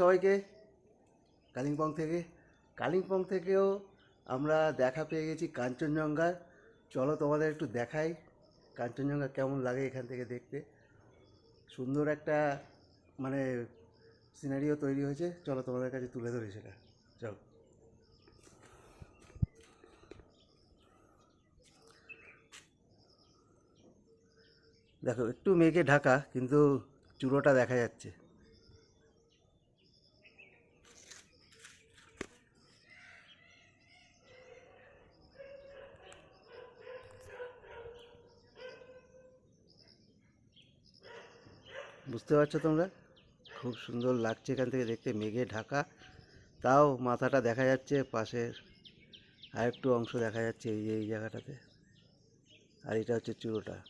সবাইকে। কালিম্পং থেকে। কালিম্পং থেকেও আমরা দেখা পেয়ে গেছি কাঞ্চনজঙ্ঘা। চলো তোমাদের একটু দেখাই কাঞ্চনজঙ্ঘা কেমন লাগে এখান থেকে দেখতে। সুন্দর একটা মানে সিনারিও তৈরি হয়েছে। চলো তোমাদের কাছে তুলে ধরি সেটা। চলো দেখো, একটু মেঘে ঢাকা, কিন্তু চূড়োটা দেখা যাচ্ছে। বুঝতে পারছ তোমরা? খুব সুন্দর লাগছে এখান থেকে দেখতে, মেঘে ঢাকা। তাও মাথাটা দেখা যাচ্ছে পাশের। আরেকটু অংশ দেখা যাচ্ছে এই যে, এই জায়গাটাতে। আর এটা হচ্ছে চূড়োটা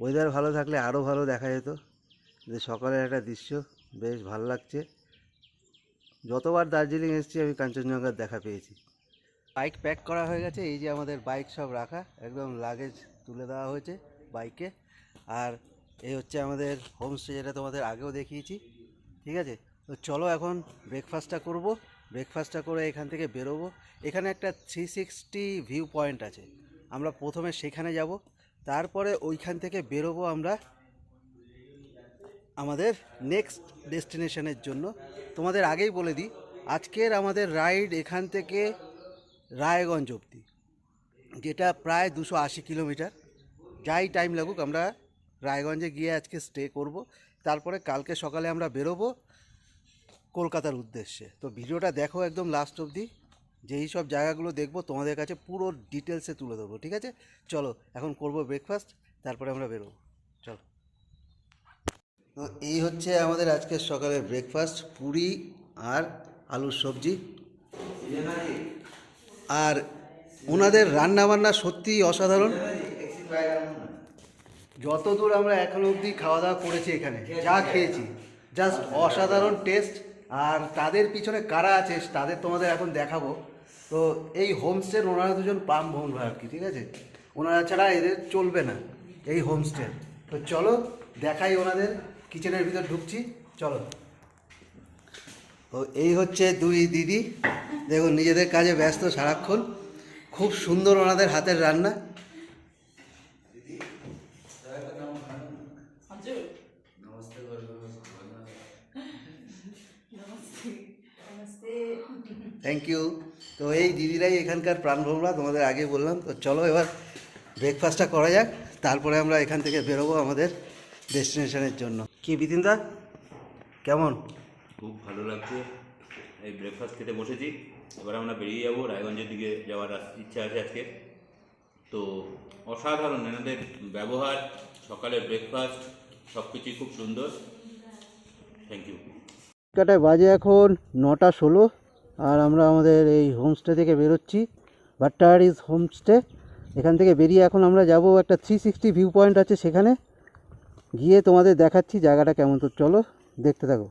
ওয়েদার ভালো থাকলে আরও ভালো দেখা যেত। যে সকালের একটা দৃশ্য, বেশ ভালো লাগছে। যতবার দার্জিলিং এসেছি, আমি কাঞ্চনজঙ্ঘার দেখা পেয়েছি। বাইক প্যাক করা হয়ে গেছে, এই যে আমাদের বাইক সব রাখা, একদম লাগেজ তুলে দেওয়া হয়েছে বাইকে আর এই হচ্ছে আমাদের হোমস্টে যেটা তোমাদের আগেও দেখিয়েছি, ঠিক আছে? তো চলো এখন ব্রেকফাস্টটা করব। ব্রেকফাস্টটা করে এখান থেকে বেরোবো। এখানে একটা থ্রি সিক্সটি ভিউ পয়েন্ট আছে। আমরা প্রথমে সেখানে যাব। তারপরে ওইখান থেকে বেরোবো আমরা আমাদের নেক্সট ডেস্টিনেশনের জন্য। তোমাদের আগেই বলে দিই, আজকের আমাদের রাইড এখান থেকে রায়গঞ্জ অবধি, যেটা প্রায় দুশো আশি কিলোমিটার। যাই টাইম লাগুক, আমরা রায়গঞ্জে গিয়ে আজকে স্টে করব। তারপরে কালকে সকালে আমরা বেরোবো কলকাতার উদ্দেশ্যে। তো ভিডিওটা দেখো একদম লাস্ট অবধি। যেই সব জায়গাগুলো দেখব, তোমাদের কাছে পুরো ডিটেলসে তুলে দেবো ঠিক আছে? চলো, এখন করব ব্রেকফাস্ট তারপরে আমরা বেরোবো। চলো। তো এই হচ্ছে আমাদের আজকের সকালের ব্রেকফাস্ট পুরি আর আলুর সবজি। আর ওনাদের রান্না বান্না সত্যিই অসাধারণ। যতদূর আমরা এখনও অবধি খাওয়া দাওয়া করেছি এখানে যা খেয়েছি। জাস্ট অসাধারণ টেস্ট আর তাদের পিছনে কারা আছে তাদের তোমাদের এখন দেখাবো। তো এই হোমস্টের ওনারা দুজন পাম ভ্রমণ আর কি ঠিক আছে? ওনারা ছাড়া এদের চলবে না এই হোমস্টে তো চলো দেখাই ওনাদের কিচেনের ভিতর ঢুকছি চলো। তো এই হচ্ছে দুই দিদি। দেখুন নিজেদের কাজে ব্যস্ত সারাক্ষণ। খুব সুন্দর ওনাদের হাতের রান্না। থ্যাংক ইউ তো এই দিদিরাই এখানকার প্রাণভ্রমরা তোমাদের আগে বললাম। তো চলো এবার ব্রেকফাস্টটা করা যাক তারপরে আমরা এখান থেকে বেরোবো আমাদের ডেস্টিনেশনের জন্য। কি বিতিনদা কেমন? খুব ভালো লাগছে। এই ব্রেকফাস্ট খেতে বসেছি। এবার আমরা বেরিয়ে যাব রায়গঞ্জের দিকে যাওয়ার ইচ্ছা আছে আজকে। তো অসাধারণ এনাদের ব্যবহার সকালের ব্রেকফাস্ট সব কিছুই খুব সুন্দর। থ্যাংক ইউ কাটায় বাজে এখন নটা ষোলো। আর আমরা আমাদের এই হোমস্টে থেকে বেরোচ্ছি। ভাট্টাহারিজ হোমস্টে এখান থেকে বেরিয়ে এখন আমরা যাব একটা থ্রি সিক্সটি ভিউ পয়েন্ট আছে সেখানে। গিয়ে তোমাদের দেখাচ্ছি জায়গাটা কেমন। তো চলো, দেখতে থাকো।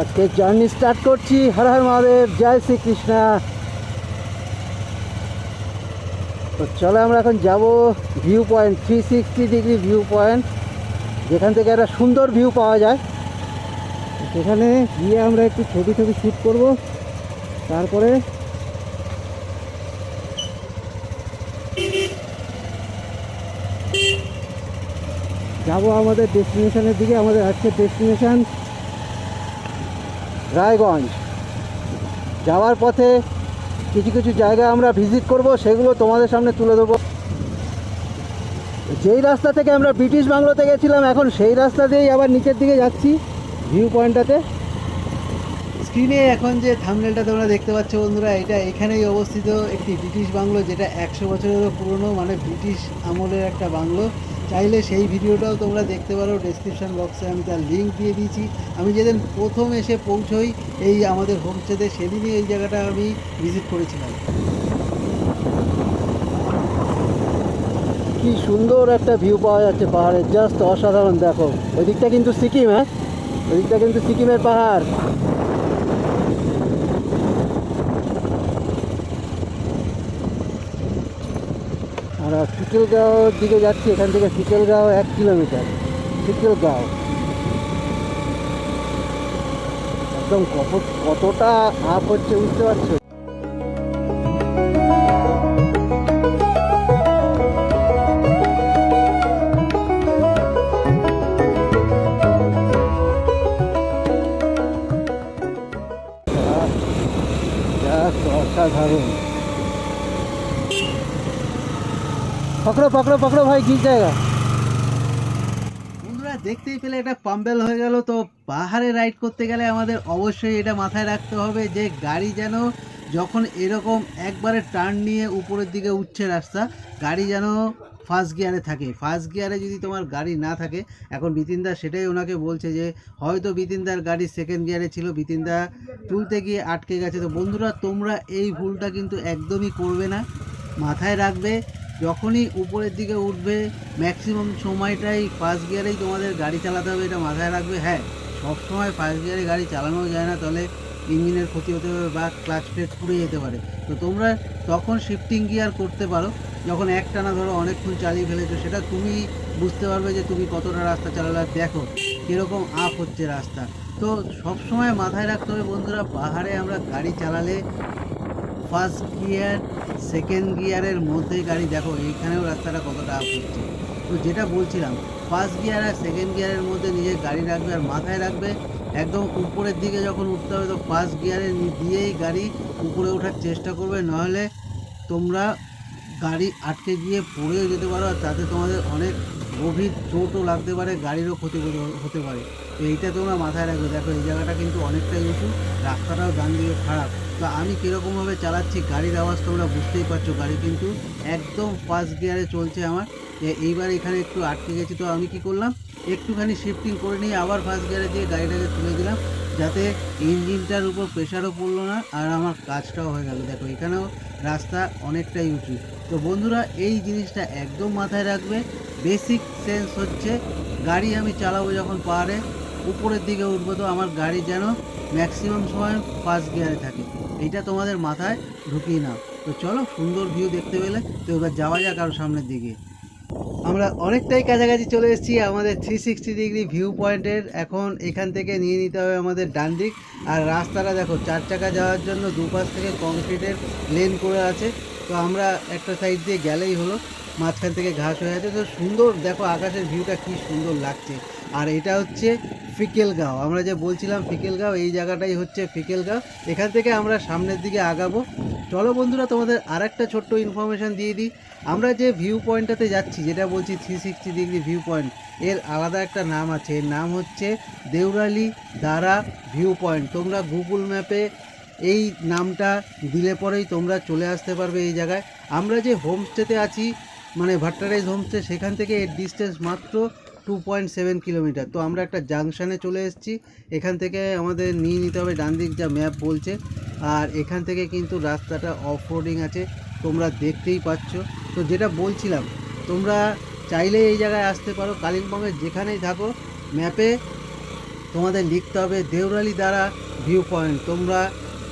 আজকে জার্নি স্টার্ট করছি। হর হর মহাদেব, জয় শ্রীকৃষ্ণা। তো চলো আমরা এখন যাব view point three sixty degree view point যেখান থেকে একটা সুন্দর ভিউ পাওয়া যায়। সেখানে গিয়ে আমরা একটু ছবি ছবি শ্যুট করব। তারপরে যাব আমাদের ডেস্টিনেশনের দিকে, আমাদের আজকের ডেস্টিনেশন রায়গঞ্জ। যাওয়ার পথে কিছু কিছু জায়গা আমরা ভিজিট করব, সেগুলো তোমাদের সামনে তুলে দেবো যেই রাস্তা থেকে আমরা ব্রিটিশ বাংলোতে গেছিলাম, এখন সেই রাস্তা দিয়েই আবার নিচের দিকে যাচ্ছি ভিউ পয়েন্টটাতে স্ক্রিনে এখন যে থামনেলটা তোমরা দেখতে পাচ্ছ বন্ধুরা, এটা এখানেই অবস্থিত একটি ব্রিটিশ বাংলো, যেটা একশো বছরেরও পুরনো মানে ব্রিটিশ আমলের একটা বাংলো। চাইলে সেই ভিডিওটাও তোমরা দেখতে পারো ডেসক্রিপশন বক্সে আমি তার লিঙ্ক দিয়ে দিয়েছি। আমি যেদিন প্রথম এসে পৌঁছই, এই আমাদের হোমস্টেতে সেদিনই এই জায়গাটা আমি ভিজিট করেছিলাম। কি সুন্দর একটা ভিউ পাওয়া যাচ্ছে পাহাড়ের জাস্ট অসাধারণ, দেখো। ওই দিকটা কিন্তু সিকিম হ্যাঁ? ওই দিকটা কিন্তু সিকিমের পাহাড়। আমরা ফিকেলগাঁওর দিকে যাচ্ছি, এখান থেকে ফিকেলগাঁও এক কিলোমিটার ফিকেলগাঁও একদম কত কতটা আপ হচ্ছে বুঝতে পারছ? অসাধারণ। পকড়ো পকড়ো পকড়ো ভাই গির জায়গা দেখতেই পেলে, এটা পাম্বেল হয়ে গেল। তো পাহাড়ে রাইড করতে গেলে আমাদের অবশ্যই এটা মাথায় রাখতে হবে যে, গাড়ি যেন যখন এরকম একবারে টার্ন নিয়ে উপরের দিকে উঠছে রাস্তা, গাড়ি যেন ফার্স্ট গিয়ারে থাকে। ফার্স্ট গিয়ারে যদি তোমার গাড়ি না থাকে, এখন বিতিনদা সেটাই ওনাকে বলছে যে, হয়তো বিতিনদার গাড়ি সেকেন্ড গিয়ারে ছিল, বিতিনদা তুলতে গিয়ে আটকে গেছে। তো বন্ধুরা, তোমরা এই ভুলটা কিন্তু একদমই করবে না। মাথায় রাখবে যখনই উপরের দিকে উঠবে ম্যাক্সিমাম সময়টাই ফার্স্ট গিয়ারেই তোমাদের গাড়ি চালাতে হবে, এটা মাথায় রাখবে। হ্যাঁ সব সময় ফার্স্ট গিয়ারে গাড়ি চালানো যায় না, তাহলে ইঞ্জিনের ক্ষতি হতে পারে বা ক্লাচ প্লেট পুড়ে যেতে পারে। তো তোমরা তখন শিফটিং গিয়ার করতে পারো। যখন একটানা ধরো অনেকক্ষণ চালিয়ে ফেলেছো, সেটা তুমি বুঝতে পারবে যে তুমি কতটা রাস্তা চালালে। দেখো, কীরকম আপ হচ্ছে রাস্তা। তো সব সময় মাথায় রাখতে হবে বন্ধুরা, পাহাড়ে আমরা গাড়ি চালালে ফার্স্ট গিয়ার, সেকেন্ড গিয়ারের মধ্যে গাড়ি, দেখো এইখানেও রাস্তাটা কতটা আপ হচ্ছে। তো যেটা বলছিলাম, ফার্স্ট গিয়ার আর সেকেন্ড গিয়ারের মধ্যে নিজের গাড়ি রাখবে আর মাথায় রাখবে, একদম উপরের দিকে যখন উঠতে হবে তো ফার্স্ট গিয়ারে দিয়েই গাড়ি উপরে ওঠার চেষ্টা করবে, নাহলে তোমরা গাড়ি আটকে গিয়ে পড়েও যেতে পারো আর তাতে তোমাদের অনেক গভীর চোটও লাগতে পারে, গাড়িরও ক্ষতি হতে- পারে। তো এইটা তোমরা মাথায় রাখবে। দেখো, এই জায়গাটা কিন্তু অনেকটাই উঁচু, রাস্তাটাও ডান দিকে খারাপ। তো আমি কীরকমভাবে চালাচ্ছি, গাড়ির আওয়াজ তোমরা বুঝতেই পারছ। গাড়ি কিন্তু একদম ফার্স্ট গিয়ারে চলছে আমার। এইবার এখানে একটু আটকে গেছি, তো আমি কি করলাম, একটুখানি শিফটিং করে নিয়ে আবার ফার্স্ট গিয়ারে দিয়ে গাড়িটাকে তুলে দিলাম, যাতে ইঞ্জিনটার উপর প্রেশারও পড়ল না, আর আমার কাজটাও হয়ে গেল। দেখো, এখানেও রাস্তা অনেকটাই উঁচু। তো বন্ধুরা, এই জিনিসটা একদম মাথায় রাখবে। বেসিক সেন্স হচ্ছে, গাড়ি আমি চালাবো যখন পাহাড়ে উপরের দিকে উঠবো তো আমার গাড়ি যেন ম্যাক্সিমাম সময় ফার্স্ট গিয়ারে থাকে। এইটা তোমাদের মাথায় ঢুকিয়ে নাও। তো চলো সুন্দর ভিউ দেখতে পেলে। তো এবার যাওয়া যাক আরও সামনের দিকে। আমরা অনেকটাই কাছাকাছি চলে এসেছি আমাদের থ্রি সিক্সটি ডিগ্রি ভিউ পয়েন্টের এখন এখান থেকে নিয়ে নিতে হবে আমাদের ডান দিক। আর রাস্তাটা দেখো, চার চাকা যাওয়ার জন্য দুপাশ থেকে কংক্রিটের লেন করে আছে। তো আমরা একটা সাইড দিয়ে গেলেই হলো। মাঝখান থেকে ঘাস হয়ে আছে। তো সুন্দর, দেখো আকাশের ভিউটা কি সুন্দর লাগছে। আর এটা হচ্ছে ফিকেলগাঁও। আমরা যে বলছিলাম ফিকেলগাঁও, এই জায়গাটাই হচ্ছে ফিকেলগাঁও। এখান থেকে আমরা সামনের দিকে আগাবো। চলো বন্ধুরা, তোমাদের আর একটা ছোট্ট ইনফরমেশান দিয়ে দিই। আমরা যে ভিউ পয়েন্টটাতে যাচ্ছি, যেটা বলছি three sixty degree view point এর আলাদা একটা নাম আছে। এর নাম হচ্ছে দেউরালি দ্বারা ভিউ পয়েন্ট তোমরা গুগল ম্যাপে এই নামটা দিলে পরেই তোমরা চলে আসতে পারবে এই জায়গায়। আমরা যে হোমস্টেতে আছি মানে ভাট্টারাইজ হোমস্টে সেখান থেকে এর ডিস্টেন্স মাত্র টু পয়েন্ট সেভেন কিলোমিটার তো আমরা একটা জাংশনে চলে এসেছি। এখান থেকে আমাদের নিয়ে নিতে হবে, ডান দিক যা ম্যাপ বলছে। আর এখান থেকে কিন্তু রাস্তাটা অফ রোডিং আছে, তোমরা দেখতেই পাচ্ছ। তো যেটা বলছিলাম, তোমরা চাইলে এই জায়গায় আসতে পারো। কালিম্পংয়ের যেখানেই থাকো ম্যাপে তোমাদের লিখতে হবে দেউরালি দ্বারা ভিউ পয়েন্ট তোমরা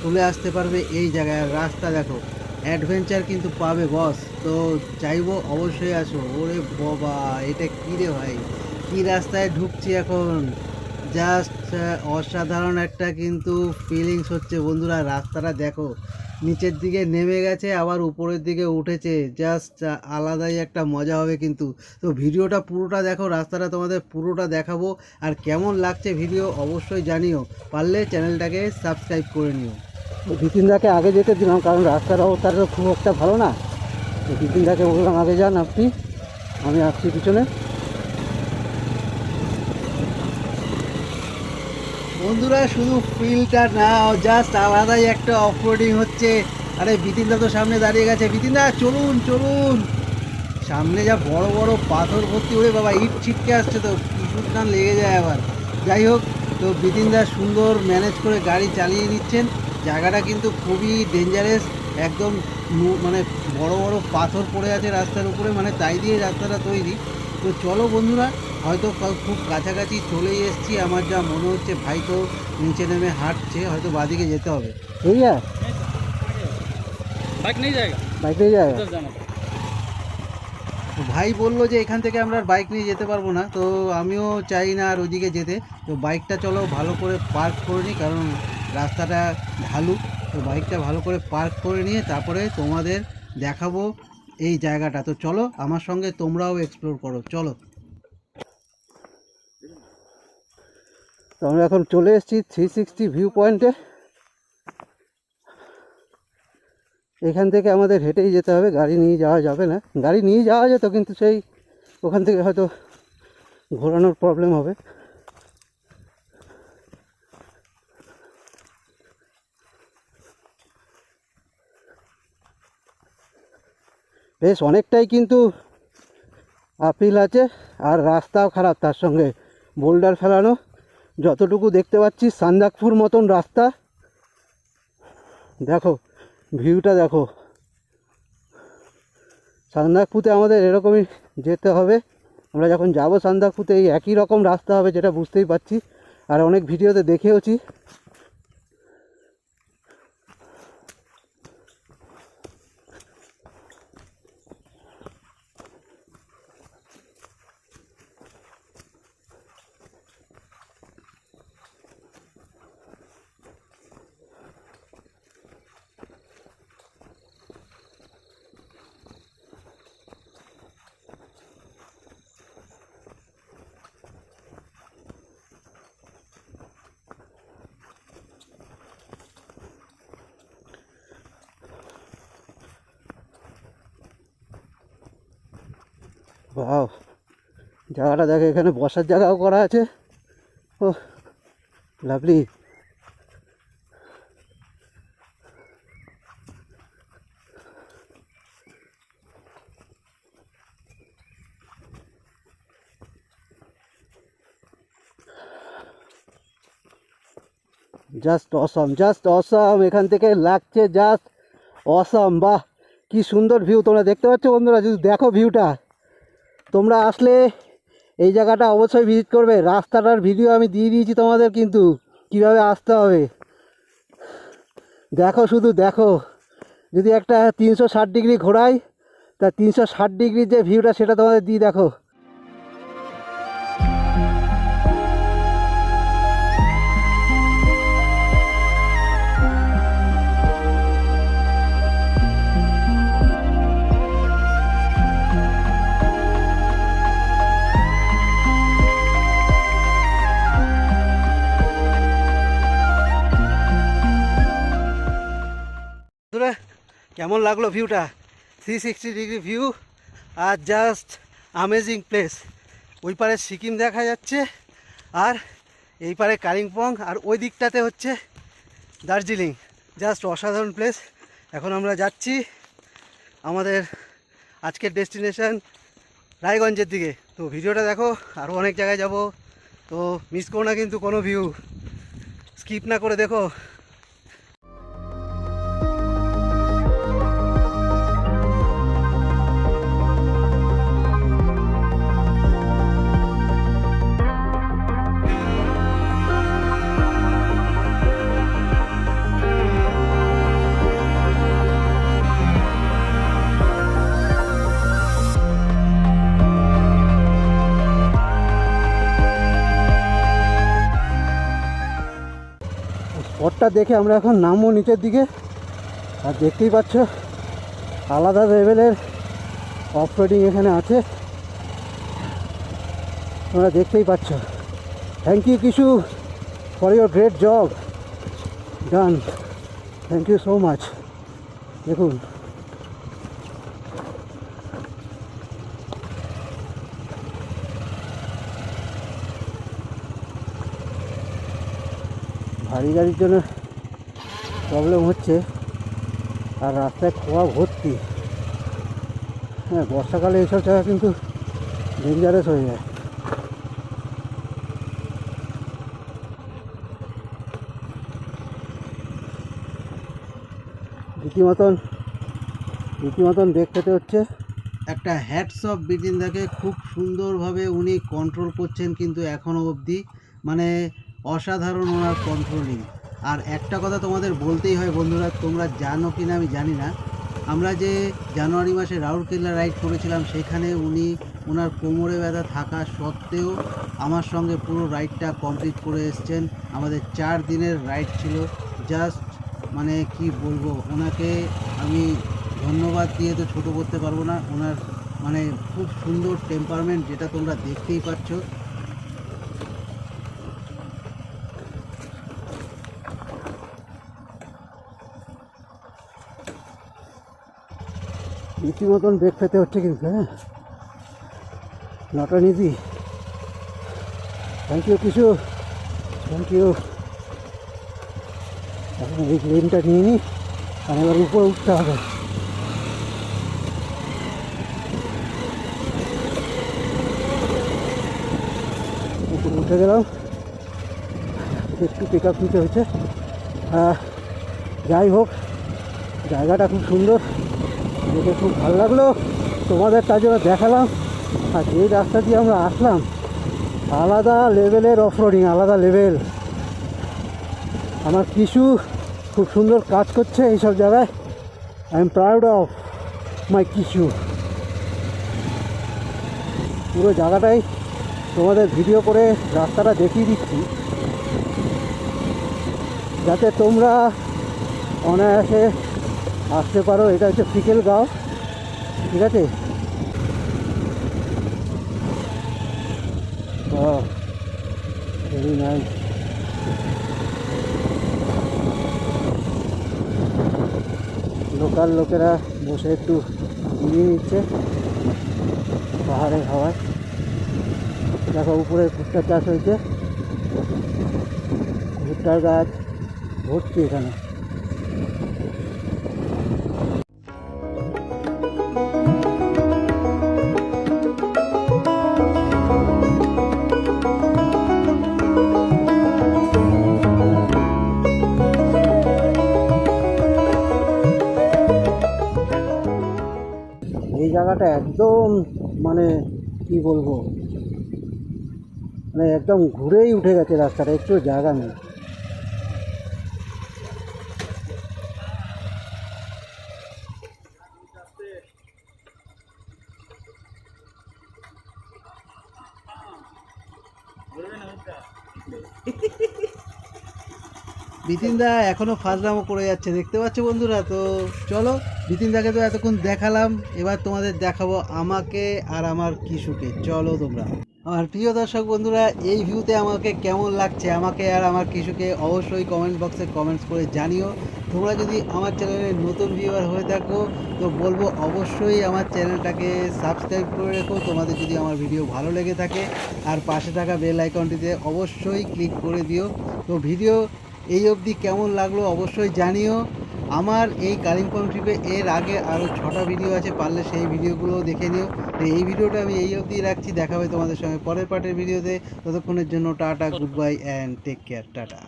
চলে আসতে পারবে এই জায়গায়। রাস্তা দেখো অ্যাডভেঞ্চার কিন্তু পাবে বস তো চাইব অবশ্যই আসো ওরে বাবা, এটা কী রে ভাই? কী রাস্তায় ঢুকছি এখন? জাস্ট অসাধারণ একটা কিন্তু ফিলিংস হচ্ছে বন্ধুরা, রাস্তাটা দেখো। নিচের দিকে নেমে গেছে, আবার উপরের দিকে উঠেছে। জাস্ট আলাদাই একটা মজা হবে কিন্তু। তো ভিডিওটা পুরোটা দেখো, রাস্তাটা তোমাদের পুরোটা দেখাবো। আর কেমন লাগছে ভিডিও অবশ্যই জানিও। পারলে চ্যানেলটাকে সাবস্ক্রাইব করে নিও। বিপিনদাকে আগে যেতে দিলাম, কারণ রাস্তার অবস্থাটা খুব একটা ভালো না। তো বিপিনদাকে বললাম আগে যান আপনি, আমি আসছি পিছনে। বন্ধুরা, শুধু ফিলটা না জাস্ট আলাদাই একটা অফরোডিং হচ্ছে। আরে, বিতিনদা তো সামনে দাঁড়িয়ে গেছে। বিতিনদা, চলুন চলুন। সামনে যা বড় বড় পাথর ভর্তি ওরে বাবা, ইট ছিটকে আসছে তো কিছুর টান লেগে যায় আবার। যাই হোক, তো বিতিনদা সুন্দর ম্যানেজ করে গাড়ি চালিয়ে নিচ্ছেন। জায়গাটা কিন্তু খুবই ডেঞ্জারাস একদম মানে বড় বড় পাথর পড়ে আছে রাস্তার উপরে মানে তাই দিয়ে রাস্তাটা তৈরি। তো চলো বন্ধুরা হয়তো খুব কাছাকাছি চলে এসেছি আমার যা মনে হচ্ছে ভাই তো নিচে নেমে হাঁটছে হয়তো বাদিকে যেতে হবে। বুঝলা বাইক নিয়ে যায় বাইক নিয়ে ভাই বলল যে এখান থেকে আমরা বাইক নিয়ে যেতে পারব না তো আমিও চাই না আর ওইদিকে যেতে। তো বাইকটা চলো ভালো করে পার্ক করে নিই কারণ রাস্তাটা ঢালু। তো বাইকটা ভালো করে পার্ক করে নিয়ে তারপরে তোমাদের দেখাবো এই জায়গাটা। তো চলো, আমার সঙ্গে তোমরাও এক্সপ্লোর করো, চলো। তো আমরা এখন চলে এসেছি থ্রি সিক্সটি ভিউ পয়েন্টে এখান থেকে আমাদের হেঁটেই যেতে হবে, গাড়ি নিয়ে যাওয়া যাবে না। গাড়ি নিয়ে যাওয়া যেত, কিন্তু সেই ওখান থেকে হয়তো ঘোরানোর প্রবলেম হবে। বেশ, অনেকটাই কিন্তু আপিল আছে আর রাস্তাও খারাপ তার সঙ্গে। বোল্ডার ফেলানো, যতটুকু দেখতে পাচ্ছি সান্দাকপুর মতন রাস্তা। দেখো ভিউটা দেখো। সান্দাকপুতে আমাদের এরকমই যেতে হবে। আমরা যখন যাব সান্দাকপুতে এই একই রকম রাস্তা হবে, যেটা বুঝতেই পারছি। আর অনেক ভিডিওতে দেখেওছি। বাও জায়গাটা দেখো এখানে বসার জায়গাও করা আছে। ও lovely just awesome just awesome এখান থেকে লাগছে জাস্ট অসম বাহ, কি সুন্দর ভিউ তোমরা দেখতে পাচ্ছ বন্ধুরা, যদি দেখো ভিউটা তোমরা আসলে এই জায়গাটা অবশ্যই ভিজিট করবে। রাস্তাটার ভিডিও আমি দিয়ে দিয়েছি তোমাদের কিন্তু, কীভাবে আসতে হবে। দেখো শুধু, দেখো। যদি একটা তিনশো ষাট ডিগ্রি ঘোরাই, তা তিনশো ষাট ডিগ্রির যে ভিউটা সেটা তোমাদের দিয়ে দেখো। কেমন লাগল ভিউটা থ্রি সিক্সটি ডিগ্রি ভিউ আর জাস্ট আমেজিং প্লেস ওই পারে সিকিম দেখা যাচ্ছে আর এই পারে কালিম্পং আর ওই দিকটাতে হচ্ছে দার্জিলিং। জাস্ট অসাধারণ প্লেস এখন আমরা যাচ্ছি আমাদের আজকের ডেস্টিনেশন রায়গঞ্জের দিকে। তো ভিডিওটা দেখো আরও অনেক জায়গায় যাব। তো মিস করো না কিন্তু কোনো ভিউ স্কিপ না করে দেখো। স্পটটা দেখে আমরা এখন নামবো নিচের দিকে। আর দেখতেই পাচ্ছ, আলাদা লেভেলের অফ এখানে আছে। তোমরা দেখতেই পাচ্ছ। থ্যাংক ইউ কিছু for your great job done thank you so much দেখুন। ভারী গাড়ির জন্য প্রবলেম হচ্ছে আর রাস্তায় খোয়া ভর্তি। হ্যাঁ বর্ষাকালে এইসব জায়গা কিন্তু ডেঞ্জারাস হয়ে যায়। রীতিমতন রীতিমতন দেখতে হচ্ছে একটা হ্যাটস অফ বিতিনদাকে খুব সুন্দরভাবে উনি কন্ট্রোল করছেন কিন্তু এখনও অবধি। মানে অসাধারণ ওনার কন্ট্রোলিং আর একটা কথা তোমাদের বলতেই হয় বন্ধুরা, তোমরা জানো কি না আমি জানি না। আমরা যে জানুয়ারি মাসে রাউরকেল্লা রাইড করেছিলাম, সেখানে উনি ওনার কোমরে ব্যথা থাকা সত্ত্বেও আমার সঙ্গে পুরো রাইডটা কমপ্লিট করে এসছেন। আমাদের চার দিনের রাইড ছিল। জাস্ট মানে কি বলব, ওনাকে আমি ধন্যবাদ দিয়ে তো ছোটো করতে পারব না। ওনার মানে খুব সুন্দর টেম্পারমেন্ট যেটা তোমরা দেখতেই পাচ্ছ। রীতিমতন ব্রেক পেতে হচ্ছে কিন্তু হ্যাঁ? নট ইজি থ্যাংক ইউ কিছু থ্যাংক ইউ এখন এই লেনটা নিয়ে নিই আর এবার উপরে উঠতে হবে। উপরে উঠে গেলাম। একটু পিক আপ নিতে হয়েছে। যাই হোক, জায়গাটা খুব সুন্দর। দেখে খুব ভালো লাগল। তোমাদের তার জন্য দেখালাম। আর যেই রাস্তা দিয়ে আমরা আসলাম, আলাদা লেভেলের অফরোডিং আলাদা লেভেল। আমার কিছু খুব সুন্দর কাজ করছে এইসব জায়গায়। I am proud of my কিছু পুরো জায়গাটাই তোমাদের ভিডিও করে রাস্তাটা দেখিয়ে দিচ্ছি। যাতে তোমরা অনায়াসে আসতে পারো, এটা হচ্ছে ফিকেল গাঁও। ঠিক আছে? লোকাল লোকেরা বসে একটু নিয়ে নিচ্ছে পাহাড়ের হাওয়ায়। দেখো, উপরে ভুট্টা চাষ হয়েছে। ভুট্টার গাছ ভর্তি এখানে। কি বলব? মানে একদম ঘুরেই উঠে গেছে রাস্তাটা, একটু জায়গা নেই। বিতিনদা এখনও ফাজলামো করে যাচ্ছে, দেখতে পাচ্ছ বন্ধুরা? তো চলো। বিতিনদাকে তো এতক্ষণ দেখালাম, এবার তোমাদের দেখাবো আমাকে আর আমার কিশুকে। চলো তোমরা। আমার প্রিয় দর্শক বন্ধুরা, এই ভিউতে আমাকে কেমন লাগছে আমাকে আর আমার কিশুকে অবশ্যই কমেন্ট বক্সে কমেন্টস করে জানিও। তোমরা যদি আমার চ্যানেলে নতুন ভিউয়ার হয়ে থাকো, তো বলব অবশ্যই আমার চ্যানেলটাকে সাবস্ক্রাইব করে রেখো। তোমাদের যদি আমার ভিডিও ভালো লেগে থাকে, আর পাশে থাকা বেল আইকনটিতে অবশ্যই ক্লিক করে দিও। তো ভিডিও এই অবধি কেমন লাগল অবশ্যই জানিও। আমার এই কালিম্পং ট্রিপে এর আগে আরও ছটা ভিডিও আছে, পারলে সেই ভিডিওগুলো দেখে নিও। তো এই ভিডিওটা আমি এই অবধি রাখছি, দেখা হবে তোমাদের সঙ্গে পরের পার্টের ভিডিওতে ততক্ষণের জন্য tata goodbye and take care tata.